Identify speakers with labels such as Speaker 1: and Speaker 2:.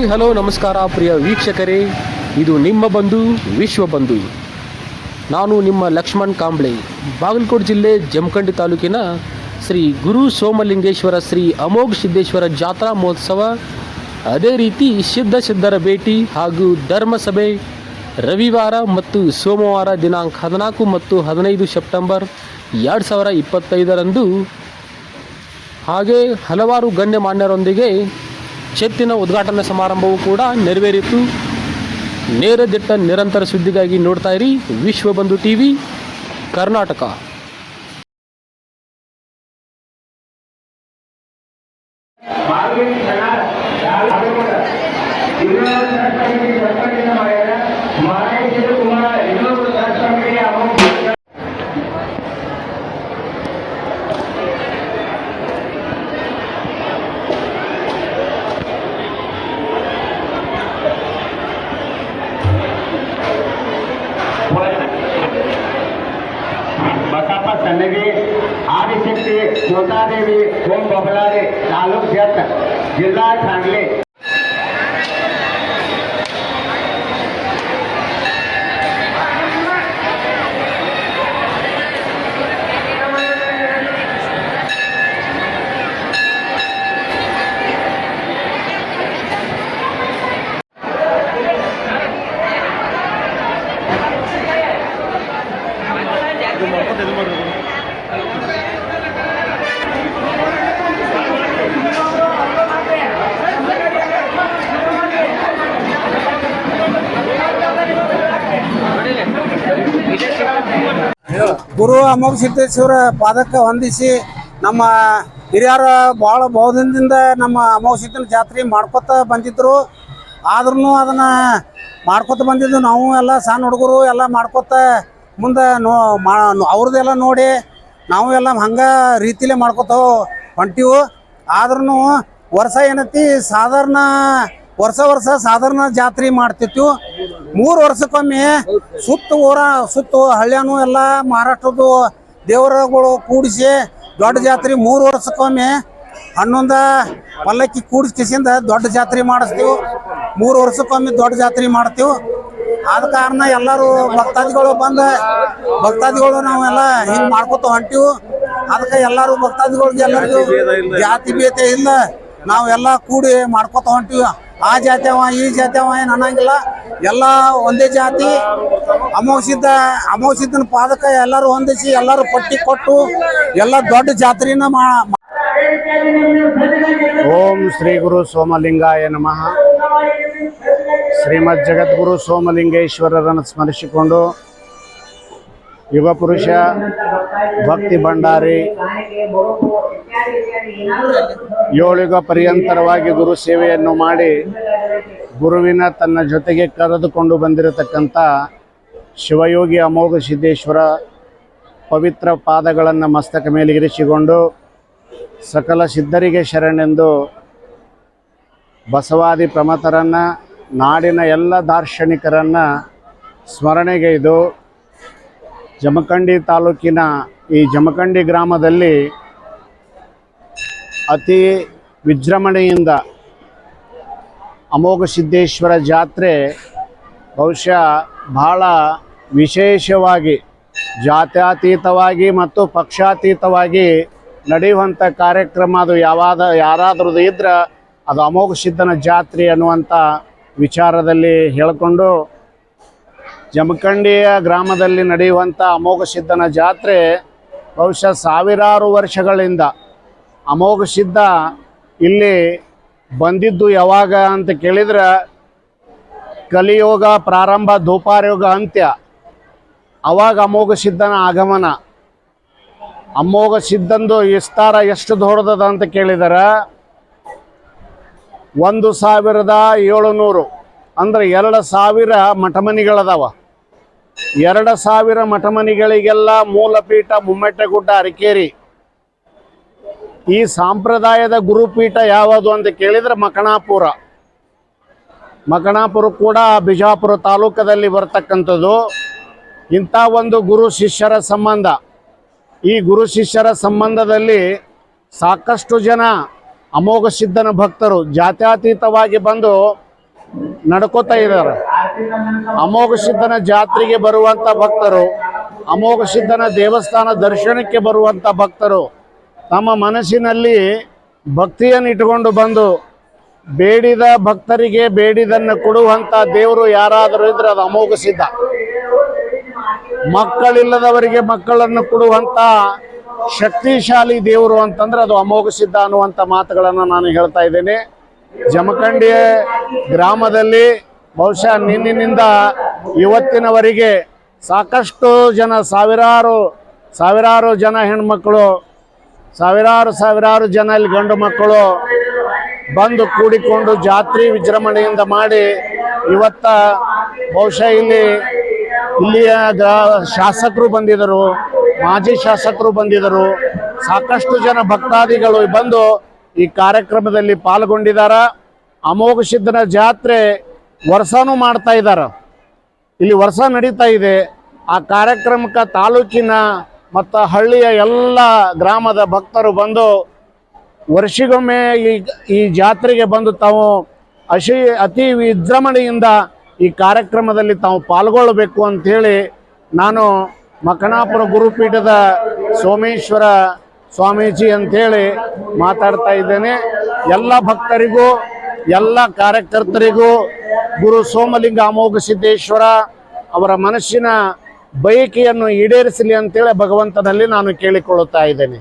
Speaker 1: Hi, hello, ನಮಸ್ಕಾರ, ಪ್ರಿಯ ವೀಕ್ಷಕರೇ. ಇದು ನಿಮ್ಮ ಬಂಧು, ವಿಶ್ವ ಬಂಧು. ನಾನು ನಿಮ್ಮ ಲಕ್ಷ್ಮಣ್ ಕಾಂಬ್ಳೆ. ಬಾಗಲಕೋಟೆ ಜಿಲ್ಲೆ ಜಮಖಂಡಿ ತಾಲೂಕಿನ ಶ್ರೀ ಗುರು ಸೋಮಲಿಂಗೇಶ್ವರ ಶ್ರೀ ಅಮೋಘ ಸಿದ್ದೇಶ್ವರ ಜಾತ್ರಾ ಮಹೋತ್ಸವ. ಅದೇ ರೀತಿ ಸಿದ್ಧ ಸಿದ್ಧರ ಭೇಟಿ ಹಾಗೂ ಧರ್ಮಸಭೆ ರವಿವಾರ ಮತ್ತು ಸೋಮವಾರ ದಿನಾಂಕ ಹದಿನಾಲ್ಕು ಮತ್ತು ಹದಿನೈದು ಸೆಪ್ಟೆಂಬರ್ ಎರಡು ಸಾವಿರ ಇಪ್ಪತ್ತೈದರಂದು. ಹಾಗೆ ಹಲವಾರು ಗಣ್ಯಮಾನ್ಯರೊಂದಿಗೆ ಚೆತ್ತಿನ ಉದ್ಘಾಟನಾ ಸಮಾರಂಭವು ಕೂಡ ನೆರವೇರಿತು. ನೇರ ದಿಟ್ಟ ನಿರಂತರ ಸುದ್ದಿಗಾಗಿ ನೋಡ್ತಾ ಇರಿ ವಿಶ್ವಬಂಧು ಟಿವಿ, ಕರ್ನಾಟಕ.
Speaker 2: ಮಾರ್ಗೇಟ್ ज्योता देवी ओम बबलारे तालुक जत जिला सांगली।
Speaker 3: ಗುರು ಅಮೋಘ ಸಿದ್ದೇಶ್ವರ ಪಾದಕ್ಕೆ ಹೊಂದಿಸಿ ನಮ್ಮ ಹಿರಿಯರ ಭಾಳ ಬಹುದಿನದಿಂದ ನಮ್ಮ ಅಮೋಘ ಸಿದ್ದನ ಜಾತ್ರೆ ಮಾಡ್ಕೊತ ಬಂದಿದ್ರು. ಆದ್ರೂ ಅದನ್ನು ಮಾಡ್ಕೊತ ಬಂದಿದ್ದು ನಾವು ಎಲ್ಲ ಸಣ್ಣ ಹುಡುಗರು ಎಲ್ಲ ಮಾಡ್ಕೊತ ಮುಂದೆ ನೋ ಮಾ ಅವ್ರದ್ದೆಲ್ಲ ನೋಡಿ ನಾವು ಎಲ್ಲ ಹಂಗೆ ರೀತಿಲೇ ಮಾಡ್ಕೊತ ಹೊಂಟೀವು. ಆದ್ರೂ ವರ್ಷ ಏನೈತಿ ಸಾಧಾರಣ ವರ್ಷ ವರ್ಷ ಸಾಧಾರಣ ಜಾತ್ರೆ ಮಾಡ್ತಿತ್ತು ಮೂರು ವರ್ಷಕ್ಕೊಮ್ಮೆ ಸುತ್ತ ಊರ, ಸುತ್ತ ಹಳ್ಳ್ಯಾನು ಎಲ್ಲ ಮಹಾರಾಷ್ಟ್ರದ್ದು ದೇವರುಗಳು ಕೂಡಿಸಿ ದೊಡ್ಡ ಜಾತ್ರೆ ಮೂರು ವರ್ಷಕ್ಕೊಮ್ಮೆ ಹನ್ನೊಂದ ಪಲ್ಲಕ್ಕಿ ಕೂಡಿಸ್ಕಿಸಿಂದ ದೊಡ್ಡ ಜಾತ್ರೆ ಮಾಡಿಸ್ತೀವಿ. ಮೂರು ವರ್ಷಕ್ಕೊಮ್ಮೆ ದೊಡ್ಡ ಜಾತ್ರೆ ಮಾಡ್ತೀವಿ. ಆದ ಕಾರಣ ಎಲ್ಲರೂ ಭಕ್ತಾದಿಗಳು ಬಂದ, ಭಕ್ತಾದಿಗಳು ನಾವೆಲ್ಲ ಹಿಂಗೆ ಮಾಡ್ಕೊತ ಹೊಂಟಿವು. ಅದಕ್ಕೆ ಎಲ್ಲರೂ ಭಕ್ತಾದಿಗಳಿಗೆ ಎಲ್ಲರಿಗೂ ಜಾತಿ ಭೇದ ಇಲ್ಲ. ನಾವೆಲ್ಲ ಕೂಡಿ ಮಾಡ್ಕೋತ ಹೊಂಟೀವಿ. ಆ ಜಾತಿಯವ ಈ ಜಾತಿಯವ ಏನು ಅನ್ನಂಗಿಲ್ಲ. ಎಲ್ಲ ಒಂದೇ ಜಾತಿ. ಅಮೋಸಿದ್ದ ಅಮೋಸಿದ್ದನ ಪಾದಕ ಎಲ್ಲರೂ ಹೊಂದಿಸಿ, ಎಲ್ಲರೂ ಪಟ್ಟಿ ಕೊಟ್ಟು, ಎಲ್ಲ ದೊಡ್ಡ ಜಾತ್ರೆನ ಮಾ
Speaker 4: ಓಂ ಶ್ರೀ ಗುರು ಸೋಮಲಿಂಗಾಯ ನಮಃ. ಶ್ರೀಮದ್ ಜಗದ್ಗುರು ಸೋಮಲಿಂಗೇಶ್ವರರನ್ನು ಸ್ಮರಿಸಿಕೊಂಡು ಯುವ ಪುರುಷ, ಭಕ್ತಿ ಭಂಡಾರಿ ಏಳುಗ ಪರ್ಯಂತರವಾಗಿ ಗುರು ಸೇವೆಯನ್ನು ಮಾಡಿ ಗುರುವಿನ ತನ್ನ ಜೊತೆಗೆ ಕರೆದುಕೊಂಡು ಬಂದಿರತಕ್ಕಂಥ ಶಿವಯೋಗಿ ಅಮೋಘ ಸಿದ್ದೇಶ್ವರ ಪವಿತ್ರ ಪಾದಗಳನ್ನು ಮಸ್ತಕ ಮೇಲೆ ಇರಿಸಿಕೊಂಡು ಸಕಲ ಸಿದ್ಧರಿಗೆ ಶರಣೆಂದು ಬಸವಾದಿ ಪ್ರಮತರನ್ನು, ನಾಡಿನ ಎಲ್ಲ ದಾರ್ಶನಿಕರನ್ನು ಸ್ಮರಣೆಗೈದು ಜಮಖಂಡಿ ತಾಲೂಕಿನ ಈ ಜಮಖಂಡಿ ಗ್ರಾಮದಲ್ಲಿ ಅತಿ ವಿಜೃಂಭಣೆಯಿಂದ ಅಮೋಘ ಸಿದ್ದೇಶ್ವರ ಜಾತ್ರೆ ಬಹುಶಃ ಬಹಳ ವಿಶೇಷವಾಗಿ, ಜಾತ್ಯತೀತವಾಗಿ ಮತ್ತು ಪಕ್ಷಾತೀತವಾಗಿ ನಡೆಯುವಂಥ ಕಾರ್ಯಕ್ರಮ. ಅದು ಯಾವಾದ ಯಾರಾದ್ರೂ ಇದ್ರೆ ಅದು ಅಮೋಘ ಸಿದ್ಧನ ಜಾತ್ರೆ ಅನ್ನುವಂಥ ವಿಚಾರದಲ್ಲಿ ಹೇಳಿಕೊಂಡು, ಜಮಖಂಡಿಯ ಗ್ರಾಮದಲ್ಲಿ ನಡೆಯುವಂಥ ಅಮೋಘ ಸಿದ್ಧನ ಜಾತ್ರೆ ಬಹುಶಃ ಸಾವಿರಾರು ವರ್ಷಗಳಿಂದ ಅಮೋಘ ಸಿದ್ಧ ಇಲ್ಲಿ ಬಂದಿದ್ದು ಯಾವಾಗ ಅಂತ ಕೇಳಿದ್ರೆ ಕಲಿಯೋಗ ಪ್ರಾರಂಭ ಧೂಪಾರಯೋಗ ಅಂತ್ಯ. ಅವಾಗ ಅಮೋಘ ಸಿದ್ಧನ ಆಗಮನ. ಅಮೋಘ ಸಿದ್ಧಂದು ವಿಸ್ತಾರ ಎಷ್ಟು ದೊಡ್ಡದದ ಅಂತ ಕೇಳಿದರ ಒಂದು ಸಾವಿರದ ಏಳುನೂರು. ಅಂದ್ರೆ ಎರಡು ಸಾವಿರ ಮಠಮನಿಗಳದಾವ. ಎರಡು ಸಾವಿರ ಮಠಮನಿಗಳಿಗೆಲ್ಲ ಮೂಲಪೀಠ ಮುಮ್ಮೆಟ್ಟಗುಡ್ಡ ಅರಕೇರಿ. ಈ ಸಾಂಪ್ರದಾಯದ ಗುರುಪೀಠ ಯಾವುದು ಅಂತ ಕೇಳಿದ್ರೆ ಮಕಣಾಪುರ. ಮಕಣಾಪುರ ಕೂಡ ಬಿಜಾಪುರ ತಾಲೂಕದಲ್ಲಿ ಬರ್ತಕ್ಕಂಥದ್ದು. ಇಂಥ ಒಂದು ಗುರು ಶಿಷ್ಯರ ಸಂಬಂಧ. ಈ ಗುರು ಶಿಷ್ಯರ ಸಂಬಂಧದಲ್ಲಿ ಸಾಕಷ್ಟು ಜನ ಅಮೋಘ ಸಿದ್ಧನ ಭಕ್ತರು ಜಾತ್ಯತೀತವಾಗಿ ಬಂದು ನಡ್ಕೋತಾ ಇದ್ದಾರೆ. ಅಮೋಘ ಸಿದ್ಧನ ಜಾತ್ರೆಗೆ ಬರುವಂಥ ಭಕ್ತರು, ಅಮೋಘ ಸಿದ್ಧನ ದೇವಸ್ಥಾನ ದರ್ಶನಕ್ಕೆ ಬರುವಂಥ ಭಕ್ತರು ತಮ್ಮ ಮನಸ್ಸಿನಲ್ಲಿ ಭಕ್ತಿಯನ್ನು ಇಟ್ಟುಕೊಂಡು ಬಂದು ಬೇಡಿದ ಭಕ್ತರಿಗೆ ಬೇಡಿದನ್ನು ಕೊಡುವಂತ ದೇವರು ಯಾರಾದರೂ ಇದ್ರೆ ಅದು ಅಮೋಘ ಸಿದ್ಧ. ಮಕ್ಕಳಿಲ್ಲದವರಿಗೆ ಮಕ್ಕಳನ್ನು ಕೊಡುವಂತ ಶಕ್ತಿಶಾಲಿ ದೇವರು ಅಂತಂದ್ರೆ ಅದು ಅಮೋಘ ಸಿದ್ಧ ಅನ್ನುವಂಥ ಮಾತುಗಳನ್ನು ನಾನು ಹೇಳ್ತಾ ಇದ್ದೇನೆ. ಜಮಖಂಡಿ ಗ್ರಾಮದಲ್ಲಿ ಬಹುಶಃ ನಿನ್ನಿನಿಂದ ಇವತ್ತಿನವರೆಗೆ ಸಾಕಷ್ಟು ಜನ ಸಾವಿರಾರು ಸಾವಿರಾರು ಜನ ಹೆಣ್ಮಕ್ಕಳು ಸಾವಿರಾರು ಸಾವಿರಾರು ಜನ ಇಲ್ಲಿ ಗಂಡು ಮಕ್ಕಳು ಬಂದು ಕೂಡಿಕೊಂಡು ಜಾತ್ರೆ ವಿಜೃಂಭಣೆಯಿಂದ ಮಾಡಿ ಇವತ್ತ ಬಹುಶಃ ಇಲ್ಲಿ ಇಲ್ಲಿಯ ಶಾಸಕರು ಬಂದಿದ್ದರು, ಮಾಜಿ ಶಾಸಕರು ಬಂದಿದ್ದರು. ಸಾಕಷ್ಟು ಜನ ಭಕ್ತಾದಿಗಳು ಬಂದು ಈ ಕಾರ್ಯಕ್ರಮದಲ್ಲಿ ಪಾಲ್ಗೊಂಡಿದ್ದಾರೆ ಅಮೋಘ ಸಿದ್ಧನ ಜಾತ್ರೆ ವರ್ಷನೂ ಮಾಡ್ತಾ ಇದ್ದಾರೆ ಇಲ್ಲಿ ವರ್ಷ ನಡೀತಾ ಇದೆ. ಆ ಕಾರ್ಯಕ್ರಮಕ್ಕೆ ತಾಲೂಕಿನ ಮತ್ತು ಹಳ್ಳಿಯ ಎಲ್ಲ ಗ್ರಾಮದ ಭಕ್ತರು ಬಂದು ವರ್ಷಿಗೊಮ್ಮೆ ಈ ಈ ಜಾತ್ರೆಗೆ ಬಂದು ತಾವು ಅಶಿ, ಅತಿ ವಿಜೃಂಭಣೆಯಿಂದ ಈ ಕಾರ್ಯಕ್ರಮದಲ್ಲಿ ತಾವು ಪಾಲ್ಗೊಳ್ಳಬೇಕು ಅಂಥೇಳಿ ನಾನು ಮಕನಾಪುರ ಗುರುಪೀಠದ ಸೋಮೇಶ್ವರ ಸ್ವಾಮೀಜಿ ಅಂಥೇಳಿ ಮಾತಾಡ್ತಾ ಇದ್ದೇನೆ. ಎಲ್ಲ ಭಕ್ತರಿಗೂ, ಎಲ್ಲ ಕಾರ್ಯಕರ್ತರಿಗೂ, ಗುರು ಸೋಮಲಿಂಗ ಅಮೋಘ ಸಿದ್ದೇಶ್ವರ ಅವರ ಮನಸ್ಸಿನ ಬಯಕೆಯನ್ನು ಈಡೇರಿಸಲಿ ಅಂತೇಳಿ ಭಗವಂತನಲ್ಲಿ ನಾನು ಕೇಳಿಕೊಳ್ಳುತ್ತಾ ಇದ್ದೇನೆ.